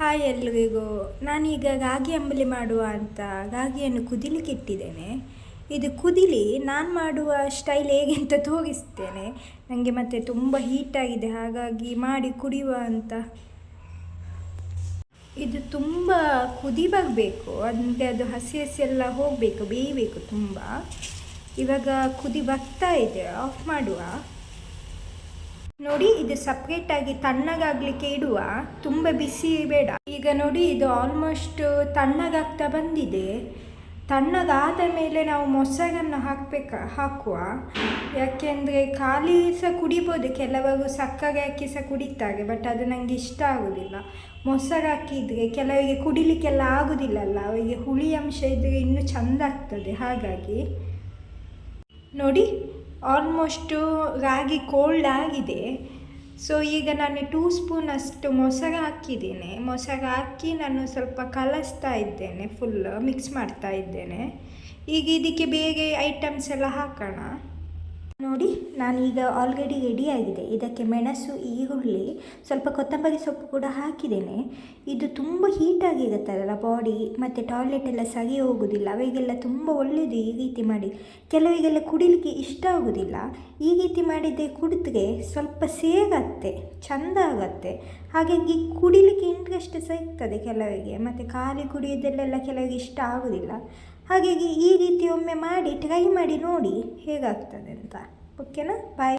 Hi ಎಲ್ರಿಗೂ. ನಾನೀಗ ಗಾಗಿ ಅಂಬಲಿ ಮಾಡುವ ಅಂತ ಗಾಗಿಯನ್ನು ಕುದಿಲಿಕ್ಕೆ ಇಟ್ಟಿದ್ದೇನೆ. ಇದು ಕುದಿಲಿ ನಾನು ಮಾಡುವ ಸ್ಟೈಲ್ ಹೇಗೆ ಅಂತ ತೋರಿಸ್ತೇನೆ. ನನಗೆ ಮತ್ತೆ ತುಂಬ ಹೀಟಾಗಿದೆ ಹಾಗಾಗಿ ಮಾಡಿ ಕುಡಿಯುವ ಅಂತ. ಇದು ತುಂಬ ಕುದಿ ಬರಬೇಕು ಅಂದರೆ ಅದು ಹಸಿ ಹಸಿ ಎಲ್ಲ ಹೋಗಬೇಕು, ಬೇಯಬೇಕು ತುಂಬ. ಇವಾಗ ಕುದಿ ಬರ್ತಾ ಇದೆ ಆಫ್ ಮಾಡುವ. ನೋಡಿ, ಇದು ಸಪ್ರೇಟಾಗಿ ತಣ್ಣಗಾಗಲಿಕ್ಕೆ ಇಡುವ. ತುಂಬ ಬಿಸಿ ಬೇಡ. ಈಗ ನೋಡಿ, ಇದು ಆಲ್ಮೋಸ್ಟ್ ತಣ್ಣಗಾಗ್ತಾ ಬಂದಿದೆ. ತಣ್ಣಗಾದ ಮೇಲೆ ನಾವು ಮೊಸರನ್ನು ಹಾಕಬೇಕ, ಹಾಕುವ. ಯಾಕೆಂದರೆ ಖಾಲಿ ಸಹ ಕುಡಿಬೋದು. ಕೆಲವರು ಸಕ್ಕರೆ ಹಾಕಿ ಸಹ ಕುಡಿತಾರೆ ಬಟ್ ಅದು ನನಗೆ ಇಷ್ಟ ಆಗೋದಿಲ್ಲ. ಮೊಸರು ಹಾಕಿದರೆ ಕೆಲವರಿಗೆ ಕುಡಿಲಿಕ್ಕೆಲ್ಲ ಆಗೋದಿಲ್ಲಲ್ಲ. ಅವರಿಗೆ ಹುಳಿ ಅಂಶ ಇದ್ದರೆ ಇನ್ನೂ ಚೆಂದ ಆಗ್ತದೆ, ಹಾಗಾಗಿ. ನೋಡಿ ಆಲ್ಮೋಸ್ಟು ರಾಗಿ ಕೋಲ್ಡ್ ಆಗಿದೆ. ಸೊ ಈಗ ನಾನು ಟೂ ಸ್ಪೂನ್ ಅಷ್ಟು ಮೊಸರು ಹಾಕಿದ್ದೀನಿ. ಮೊಸರು ಹಾಕಿ ನಾನು ಸ್ವಲ್ಪ ಕಲಸ್ತಾ ಇದ್ದೇನೆ ಫುಲ್ ಮಿಕ್ಸ್ ಮಾಡ್ತಾ ಇದ್ದೇನೆ. ಈಗ ಇದಕ್ಕೆ ಬೇರೆ ಐಟಮ್ಸ್ ಎಲ್ಲ ಹಾಕೋಣ. ನೋಡಿ, ನಾನೀಗ ಆಲ್ರೆಡಿ ರೆಡಿಯಾಗಿದೆ ಇದಕ್ಕೆ ಮೆಣಸು, ಈರುಳ್ಳಿ, ಸ್ವಲ್ಪ ಕೊತ್ತಂಬರಿ ಸೊಪ್ಪು ಕೂಡ ಹಾಕಿದ್ದೇನೆ. ಇದು ತುಂಬ ಹೀಟಾಗಿರುತ್ತಲ್ಲ ಬಾಡಿ ಮತ್ತು ಟಾಯ್ಲೆಟ್ ಎಲ್ಲ ಸರಿ ಹೋಗೋದಿಲ್ಲ. ಅವರಿಗೆಲ್ಲ ತುಂಬ ಒಳ್ಳೆಯದು ಈ ರೀತಿ ಮಾಡಿ. ಕೆಲವರಿಗೆಲ್ಲ ಕುಡಿಲಿಕ್ಕೆ ಇಷ್ಟ ಆಗೋದಿಲ್ಲ. ಈ ರೀತಿ ಮಾಡಿದರೆ ಕುಡಿದ್ರೆ ಸ್ವಲ್ಪ ಸೇಗತ್ತೆ, ಚಂದ ಆಗತ್ತೆ. ಹಾಗಾಗಿ ಕುಡಿಲಿಕ್ಕೆ ಇಂಟ್ರೆಸ್ಟ್ ಸಹ ಇರ್ತದೆ ಕೆಲವರಿಗೆ. ಮತ್ತು ಖಾಲಿ ಕುಡಿಯೋದಲ್ಲೆಲ್ಲ ಕೆಲವರಿಗೆ ಇಷ್ಟ ಆಗೋದಿಲ್ಲ. ಹಾಗಾಗಿ ಈ ರೀತಿ ಒಮ್ಮೆ ಮಾಡಿ ಟ್ರೈ ಮಾಡಿ ನೋಡಿ ಹೇಗಾಗ್ತದೆ ಅಂತ. ಓಕೆನಾ ಬಾಯ್